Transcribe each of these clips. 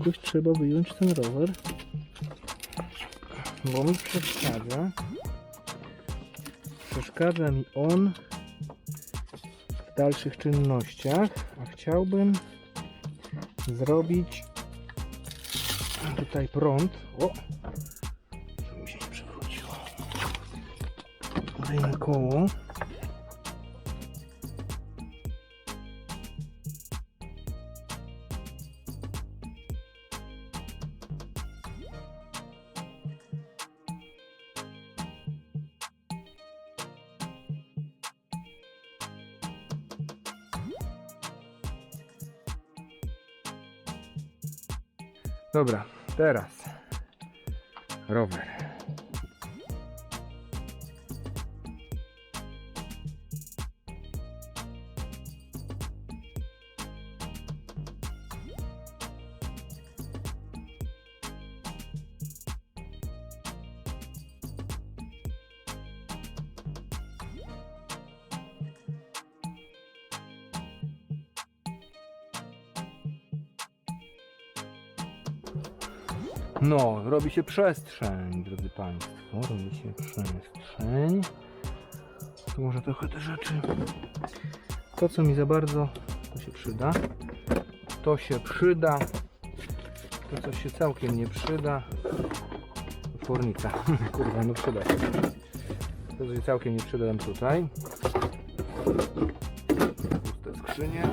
jakoś trzeba wyjąć ten rower. Bo mi przeszkadza. Przeszkadza mi on w dalszych czynnościach, a chciałbym zrobić tutaj prąd. O! Żeby mi się nie przewróciło. Kolejne koło. Dobra, teraz rower. No, robi się przestrzeń, drodzy Państwo. Robi się przestrzeń. Tu może trochę te rzeczy. To, co mi za bardzo, to się przyda. To się przyda. To, co się całkiem nie przyda. Fornika. Kurwa, no przyda się. To, co się całkiem nie przyda, dam tutaj. Puste skrzynie.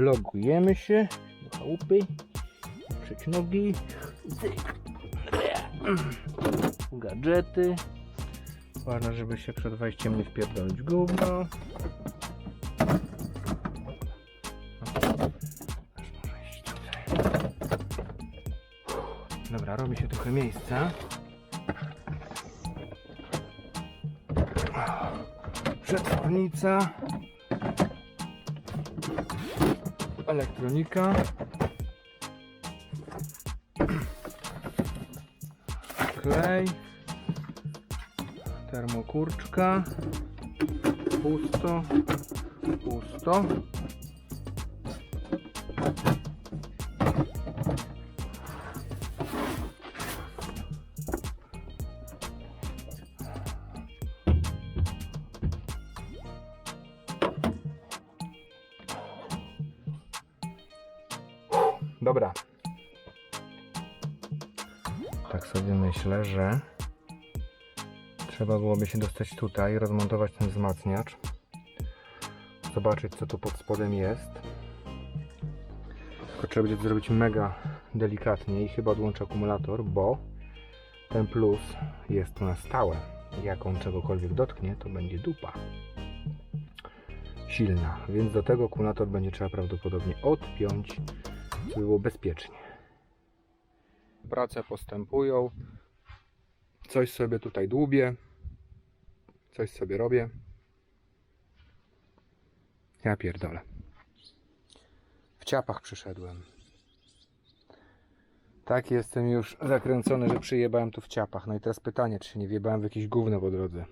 Logujemy się do chałupy. Przeć nogi. Gadżety. Ważne, żeby się przed wejściem nie wpierdolić gówno. Dobra, robi się trochę miejsca. Przetwornica. Elektronika. Klej. Termokurczka. Pusto. Pusto. Dobra. Tak sobie myślę, że trzeba byłoby się dostać tutaj, rozmontować ten wzmacniacz. Zobaczyć co tu pod spodem jest. Tylko trzeba będzie zrobić mega delikatnie i chyba odłączę akumulator, bo ten plus jest na stałe. Jak on czegokolwiek dotknie, to będzie dupa silna, więc do tego akumulator będzie trzeba prawdopodobnie odpiąć żeby było bezpiecznie. Prace postępują. Coś sobie tutaj dłubię. Coś sobie robię. Ja pierdolę. W ciapach przyszedłem. Tak jestem już zakręcony, że przyjebałem tu w ciapach. No i teraz pytanie, czy nie wjebałem w jakieś gówno po drodze.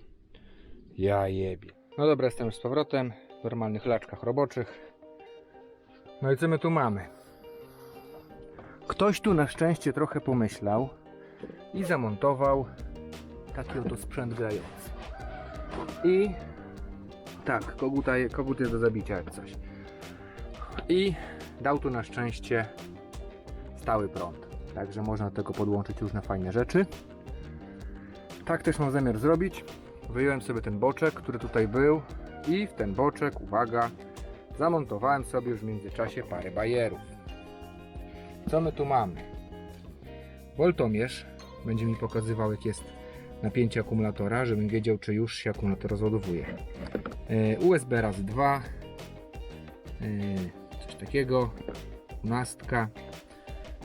Ja jebie. No dobra, jestem już z powrotem. W normalnych laczkach roboczych. No i co my tu mamy? Ktoś tu na szczęście trochę pomyślał i zamontował taki oto sprzęt grający. I tak, koguta, kogut jest do zabicia jak coś. I dał tu na szczęście stały prąd. Także można do tego podłączyć różne fajne rzeczy. Tak też mam zamiar zrobić. Wyjąłem sobie ten boczek, który tutaj był i w ten boczek, uwaga, zamontowałem sobie już w międzyczasie parę bajerów. Co my tu mamy? Voltomierz będzie mi pokazywał, jak jest napięcie akumulatora, żebym wiedział, czy już się akumulator rozładowuje. E, USB raz 2, e, coś takiego, nastka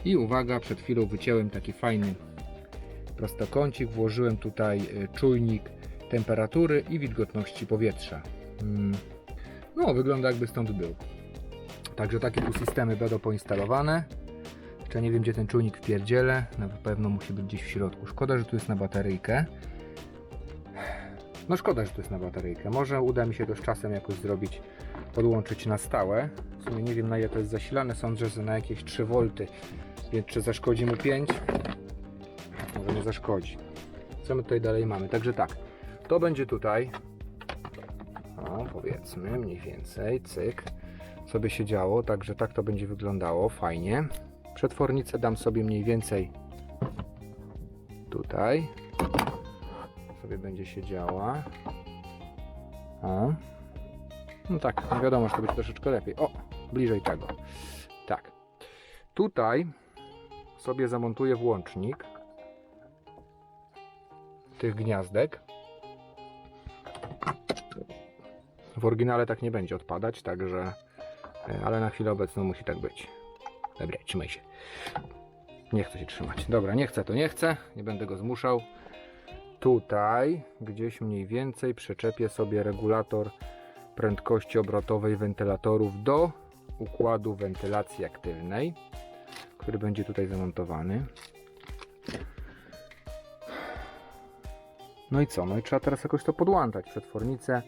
i uwaga, przed chwilą wyciąłem taki fajny prostokącik, włożyłem tutaj e, czujnik temperatury i wilgotności powietrza. Mm, No, wygląda jakby stąd był. Także takie tu systemy będą poinstalowane. To nie wiem, gdzie ten czujnik wpierdzielę. Na pewno musi być gdzieś w środku. Szkoda, że tu jest na bateryjkę. No szkoda, że to jest na bateryjkę. Może uda mi się to z czasem jakoś zrobić, podłączyć na stałe. W sumie nie wiem na ile to jest zasilane, sądzę, że na jakieś 3 V. Więc czy zaszkodzi mu 5? Może nie zaszkodzi. Co my tutaj dalej mamy? Także tak, to będzie tutaj. O, powiedzmy mniej więcej, cyk. Sobie się działo, także tak to będzie wyglądało, fajnie. Przetwornicę dam sobie mniej więcej tutaj. Sobie będzie się działa. O. No tak, no wiadomo, że to będzie troszeczkę lepiej. O, bliżej tego. Tak. Tutaj sobie zamontuję włącznik tych gniazdek. W oryginale tak nie będzie odpadać, także e, ale na chwilę obecną musi tak być. Dobra, trzymaj się. Nie chcę się trzymać. Dobra, nie chcę, to nie chcę. Nie będę go zmuszał. Tutaj gdzieś mniej więcej przyczepię sobie regulator prędkości obrotowej wentylatorów do układu wentylacji aktywnej, który będzie tutaj zamontowany. No i co? No i trzeba teraz jakoś to podłączać. Przetwornicę,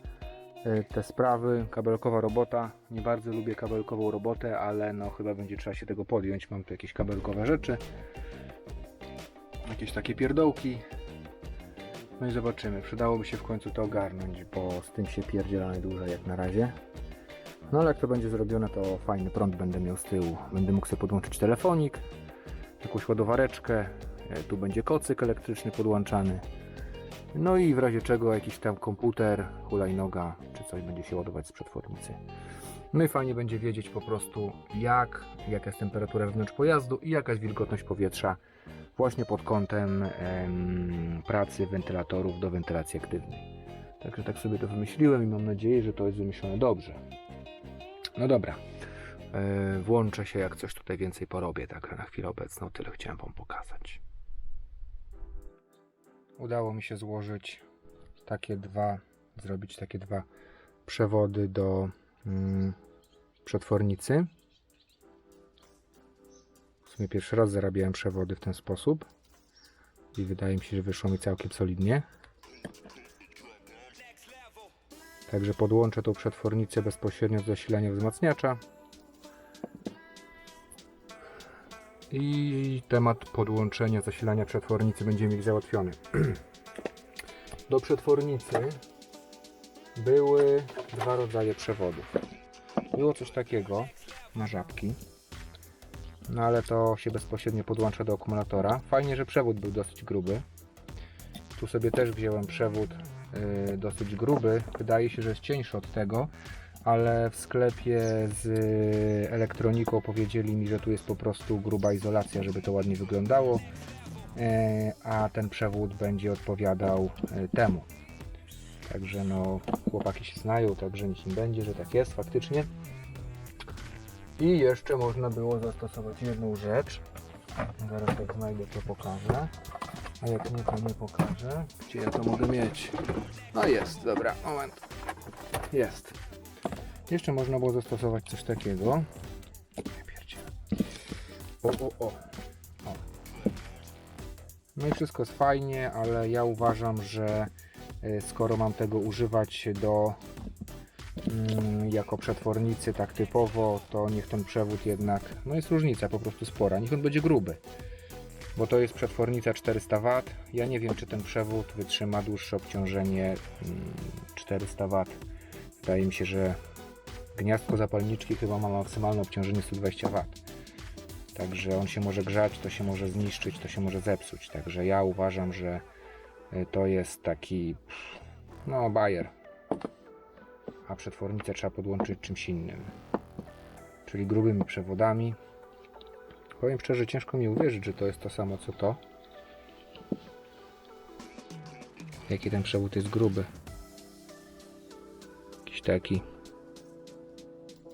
te sprawy, kabelkowa robota. Nie bardzo lubię kabelkową robotę, ale no chyba będzie trzeba się tego podjąć. Mam tu jakieś kabelkowe rzeczy. Jakieś takie pierdołki. No i zobaczymy. Przydałoby się w końcu to ogarnąć, bo z tym się pierdziela najdłużej jak na razie. No ale jak to będzie zrobione, to fajny prąd będę miał z tyłu. Będę mógł sobie podłączyć telefonik, jakąś ładowareczkę. e, Tu będzie kocyk elektryczny podłączany. No i w razie czego jakiś tam komputer, hulajnoga coś będzie się ładować z przetwornicy. No i fajnie będzie wiedzieć po prostu jak, jaka jest temperatura wewnątrz pojazdu i jaka jest wilgotność powietrza właśnie pod kątem em, pracy wentylatorów do wentylacji aktywnej. Także tak sobie to wymyśliłem i mam nadzieję, że to jest wymyślone dobrze. No dobra. E, włączę się jak coś tutaj więcej porobię, tak na chwilę obecną tyle chciałem Wam pokazać. Udało mi się złożyć takie dwa, zrobić takie dwa przewody do mm, przetwornicy. W sumie pierwszy raz zarabiałem przewody w ten sposób i wydaje mi się, że wyszło mi całkiem solidnie. Także podłączę tą przetwornicę bezpośrednio do zasilania wzmacniacza. I temat podłączenia zasilania przetwornicy będzie mi załatwiony. Do przetwornicy były dwa rodzaje przewodów. Było coś takiego na żabki. No ale to się bezpośrednio podłącza do akumulatora. Fajnie, że przewód był dosyć gruby. Tu sobie też wziąłem przewód yy, dosyć gruby. Wydaje się, że jest cieńszy od tego, ale w sklepie z elektroniką powiedzieli mi, że tu jest po prostu gruba izolacja, żeby to ładnie wyglądało, e, a ten przewód będzie odpowiadał e, temu. Także no, chłopaki się znają, także nic nie będzie, że tak jest faktycznie. I jeszcze można było zastosować jedną rzecz. Zaraz jak znajdę to pokażę. A jak nie to nie pokażę. Gdzie ja to mogę mieć? No jest, dobra, moment. Jest. Jeszcze można było zastosować coś takiego. O, o, o. o. No i wszystko jest fajnie, ale ja uważam, że skoro mam tego używać do mm, jako przetwornicy tak typowo, to niech ten przewód jednak, no jest różnica po prostu spora, niech on będzie gruby. Bo to jest przetwornica 400 W. Ja nie wiem, czy ten przewód wytrzyma dłuższe obciążenie mm, 400 W. Wydaje mi się, że gniazdko zapalniczki chyba ma maksymalne obciążenie 120 W. Także on się może grzać, to się może zniszczyć, to się może zepsuć. Także ja uważam, że to jest taki no bajer. A przetwornicę trzeba podłączyć czymś innym. Czyli grubymi przewodami. Powiem szczerze, ciężko mi uwierzyć, że to jest to samo co to. Jaki ten przewód jest gruby. Jakiś taki.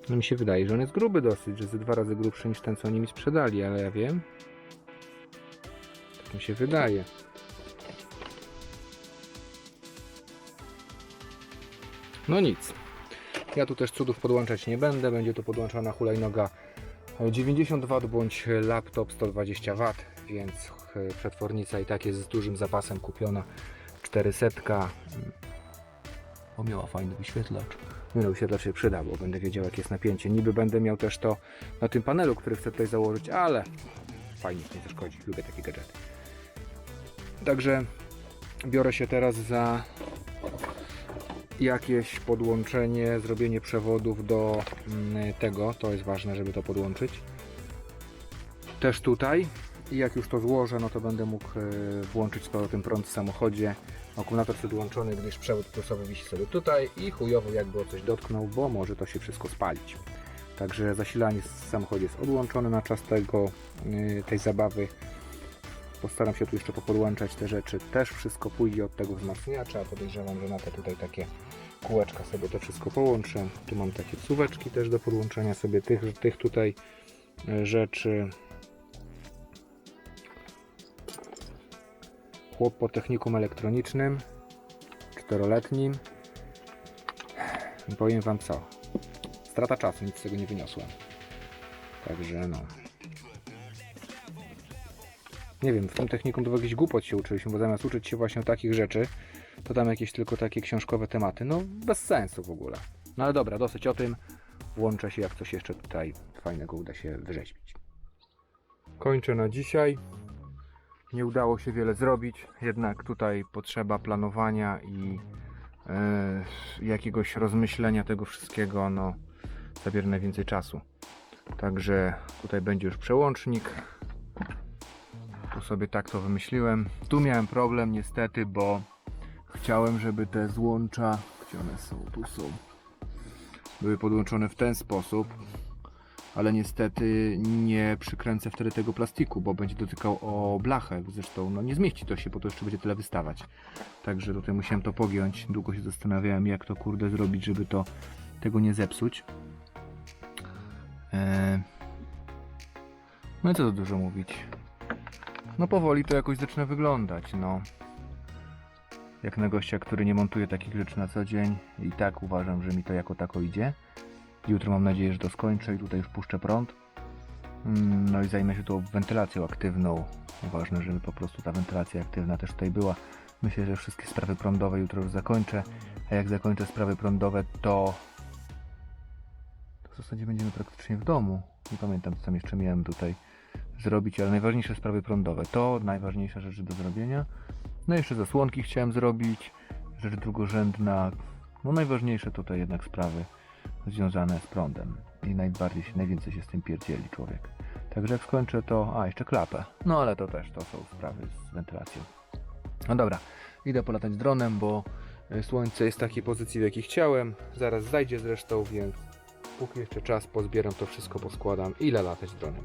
No mi się wydaje, że on jest gruby dosyć, że ze dwa razy grubszy niż ten, co oni mi sprzedali, ale ja wiem. Tak mi się wydaje. No nic. Ja tu też cudów podłączać nie będę. Będzie to podłączona hulajnoga E, 90 W bądź laptop 120 W, więc e, przetwornica i tak jest z dużym zapasem kupiona. 400. O, miała fajny wyświetlacz. Nie no, wyświetlacz się przyda, bo będę wiedział jakie jest napięcie. Niby będę miał też to na tym panelu, który chcę tutaj założyć, ale fajnie, nie zaszkodzi. Lubię takie gadżety. Także biorę się teraz za jakieś podłączenie, zrobienie przewodów do mm, tego. To jest ważne, żeby to podłączyć. Też tutaj. I jak już to złożę, no to będę mógł e, włączyć z powrotem prąd w samochodzie. Akumulator podłączony, gdyż przewód plusowy wisi sobie tutaj i chujowo jakby o coś dotknął, bo może to się wszystko spalić. Także zasilanie w samochodzie jest odłączone na czas tego, e, tej zabawy. Postaram się tu jeszcze popodłączać te rzeczy. Też wszystko pójdzie od tego wzmacniacza. Podejrzewam, że na te tutaj takie kółeczka sobie to wszystko połączę. Tu mam takie suweczki też do podłączenia sobie tych, tych tutaj e, rzeczy. Chłop po technikum elektronicznym, czteroletnim. Powiem Wam co, strata czasu, nic z tego nie wyniosłem. Także no. Nie wiem, w tym technikum to jakiś głupot się uczyliśmy, bo zamiast uczyć się właśnie takich rzeczy, to tam jakieś tylko takie książkowe tematy. No bez sensu w ogóle. No ale dobra, dosyć o tym. Włączę się, jak coś jeszcze tutaj fajnego uda się wyrzeźbić. Kończę na dzisiaj. Nie udało się wiele zrobić, jednak tutaj potrzeba planowania i e, jakiegoś rozmyślenia tego wszystkiego, no zabiera najwięcej czasu. Także tutaj będzie już przełącznik. Sobie tak to wymyśliłem. Tu miałem problem niestety, bo chciałem, żeby te złącza, gdzie one są, tu są, były podłączone w ten sposób, ale niestety nie przykręcę wtedy tego plastiku, bo będzie dotykał o blachę. Zresztą no nie zmieści to się, bo to jeszcze będzie tyle wystawać. Także tutaj musiałem to pogiąć. Długo się zastanawiałem, jak to kurde zrobić, żeby to tego nie zepsuć. Eee... No i co tu dużo mówić. No powoli to jakoś zaczyna wyglądać, no. Jak na gościa, który nie montuje takich rzeczy na co dzień i tak uważam, że mi to jako tako idzie. Jutro mam nadzieję, że to skończę i tutaj już puszczę prąd. Mm, No i zajmę się tu wentylacją aktywną. Ważne, żeby po prostu ta wentylacja aktywna też tutaj była. Myślę, że wszystkie sprawy prądowe jutro już zakończę. A jak zakończę sprawy prądowe, to to w zasadzie będziemy praktycznie w domu. Nie pamiętam, co tam jeszcze miałem tutaj zrobić, ale najważniejsze sprawy prądowe. To najważniejsza rzecz do zrobienia. No i jeszcze zasłonki chciałem zrobić. Rzecz drugorzędna. No najważniejsze tutaj jednak sprawy związane z prądem. I najbardziej się, najwięcej się z tym pierdzieli człowiek. Także jak skończę to... A, jeszcze klapę. No ale to też, to są sprawy z wentylacją. No dobra, idę polatać dronem, bo y, słońce jest w takiej pozycji, w jakiej chciałem. Zaraz zajdzie zresztą, więc póki jeszcze czas, pozbieram to wszystko, poskładam. Ile latać dronem?